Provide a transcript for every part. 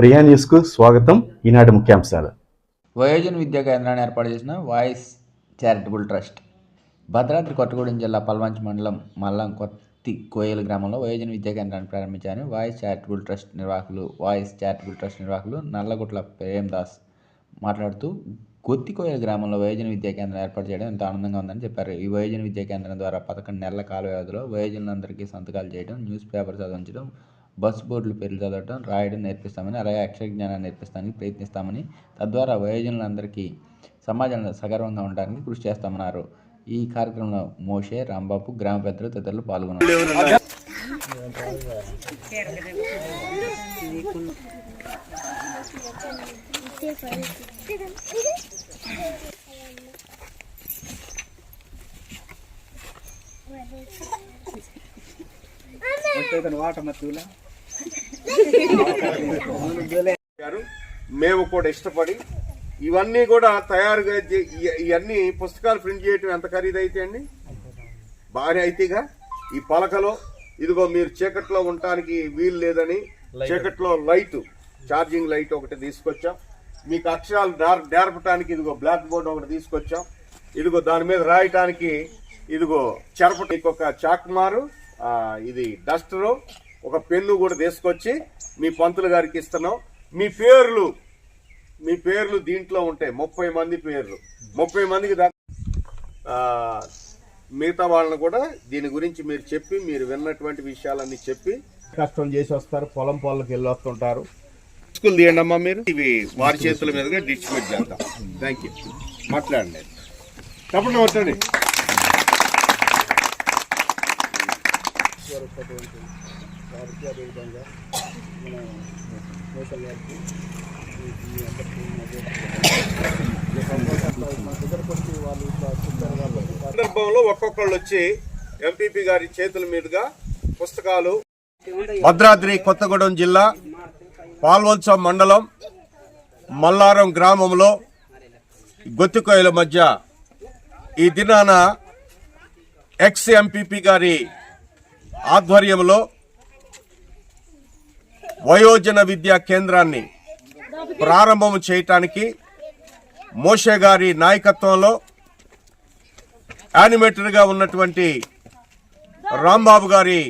ప్రియా న్యూస్కు స్వాగతం. ఈనాటి ముఖ్యాంశాలు. వయోజన విద్యా కేంద్రాన్ని ఏర్పాటు చేసిన voice charitable trust Bhadradri Kothagudem జిల్లా పల్వంచ్ మండలం మల్లం కొత్తి కోయల గ్రామంలో వయోజన విద్యా కేంద్రాన్ని ప్రారంభించారని వాయిస్ చారిటబుల్ ట్రస్ట్ నిర్వాహకులు వాయిస్ చారిటబుల్ ట్రస్ట్ నిర్వాహకులు నల్లగుట్ల ప్రేమ్దాస్ మాట్లాడుతూ కొత్తికోయల గ్రామంలో వయోజన విద్యా కేంద్రం ఏర్పాటు చేయడం ఎంతో ఆనందంగా ఉందని చెప్పారు. ఈ వయోజన విద్యా కేంద్రం ద్వారా పదకొండు నెలల కాల వ్యవధిలో వయోజనులందరికీ సంతకాలు చేయడం న్యూస్ పేపర్ చదివించడం బస్ బోర్డుల పేర్లు చదవడం రాయడం నేర్పిస్తామని అలాగే అక్షర జ్ఞానాన్ని నేర్పిస్తానికి ప్రయత్నిస్తామని తద్వారా వయోజనులందరికీ సమాజంలో సగర్వంగా ఉండడానికి కృషి చేస్తామన్నారు ఈ కార్యక్రమంలో మోషే రాంబాబు గ్రామ పెద్దలు తదితరులు పాల్గొన్నారు గారు మేము కూడా ఇష్టపడి ఇవన్నీ కూడా తయారుగా ఇవన్నీ పుస్తకాలు ప్రింట్ చేయటం ఎంత ఖరీదైతే అండి? బాగానే అయితేగా ఈ పలకలో ఇదిగో మీరు చీకట్లో ఉండటానికి వీలు లేదని చీకట్లో లైట్ ఛార్జింగ్ లైట్ ఒకటి తీసుకొచ్చాం. మీకు అక్షరాలు నేర్- నేర్పటానికి ఇదిగో బ్లాక్ బోర్డ్ ఒకటి తీసుకొచ్చాం. ఇదిగో దాని మీద రాయటానికి ఇదిగో చెరపట ఒక చాక్మారు ఇది డస్టరు ఒక పెన్ను కూడా తీసుకొచ్చి మీ పంతులు గారికి ఇస్తున్నాం. మీ పేర్లు మీ పేర్లు దీంట్లో ఉంటాయి. ముప్పై మంది పేర్లు. ముప్పై మందికి దా ఆ, మిగతా వాళ్ళని కూడా దీని గురించి మీరు చెప్పి మీరు విన్నటువంటి విషయాలన్నీ చెప్పి కష్టం చేసి వస్తారు. పొలం పొలంకి వెళ్ళి వస్తుంటారు. స్కూల్ తీయండి అమ్మా మీరు. ఇవి వారి చేతుల మీదుగా డిస్ట్రిబ్యూట్ చేద్దాం. థ్యాంక్ యూ మాట్లాడండి. తప్పకుండా కొట్టండి సందర్భంలో ఒక్కొక్కళ్ళు వచ్చి ఎంపీపీ గారి చేతుల మీదుగా పుస్తకాలు భద్రాద్రి కొత్తగూడెం జిల్లా పాల్వంచం మండలం మల్లారం గ్రామంలో గొత్తికోయల మధ్య ఈ దినాన ఎక్స్ ఎంపీపీ గారి ఆధ్వర్యంలో వయోజన విద్యా కేంద్రాన్ని ప్రారంభం చేయటానికి మోషే గారి నాయకత్వంలో యానిమేటర్గా ఉన్నటువంటి రాంబాబు గారి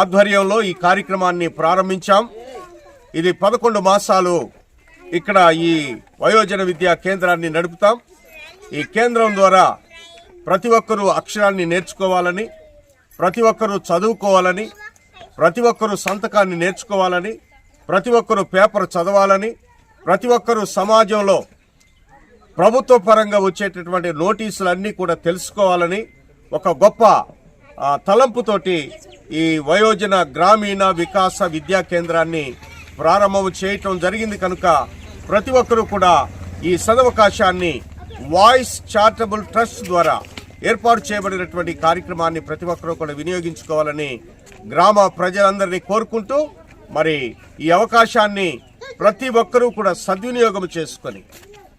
ఆధ్వర్యంలో ఈ కార్యక్రమాన్ని ప్రారంభించాం. ఇది పదకొండు మాసాలు ఇక్కడ ఈ వయోజన విద్యా కేంద్రాన్ని నడుపుతాం. ఈ కేంద్రం ద్వారా ప్రతి ఒక్కరూ అక్షరాన్ని నేర్చుకోవాలని ప్రతి ఒక్కరూ చదువుకోవాలని ప్రతి ఒక్కరూ సంతకాన్ని నేర్చుకోవాలని ప్రతి ఒక్కరూ పేపర్ చదవాలని ప్రతి ఒక్కరూ సమాజంలో ప్రభుత్వ పరంగా వచ్చేటటువంటి నోటీసులన్నీ కూడా తెలుసుకోవాలని ఒక గొప్ప తలంపుతోటి ఈ వయోజన గ్రామీణ వికాస విద్యా కేంద్రాన్ని ప్రారంభం చేయటం జరిగింది కనుక ప్రతి ఒక్కరూ కూడా ఈ సదవకాశాన్ని వాయిస్ చారిటబుల్ ట్రస్ట్ ద్వారా ఏర్పాటు చేయబడినటువంటి కార్యక్రమాన్ని ప్రతి ఒక్కరూ కూడా వినియోగించుకోవాలని గ్రామ ప్రజలందరినీ కోరుకుంటూ మరి ఈ అవకాశాన్ని ప్రతి ఒక్కరూ కూడా సద్వినియోగం చేసుకొని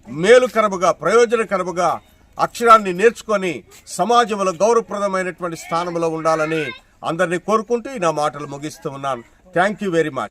మేలుకరముగా ప్రయోజనకరముగా అక్షరాన్ని నేర్చుకొని సమాజంలో గౌరవప్రదమైనటువంటి స్థానంలో ఉండాలని అందరినీ కోరుకుంటూ నా మాటలు ముగిస్తూ ఉన్నాను. Thank you very much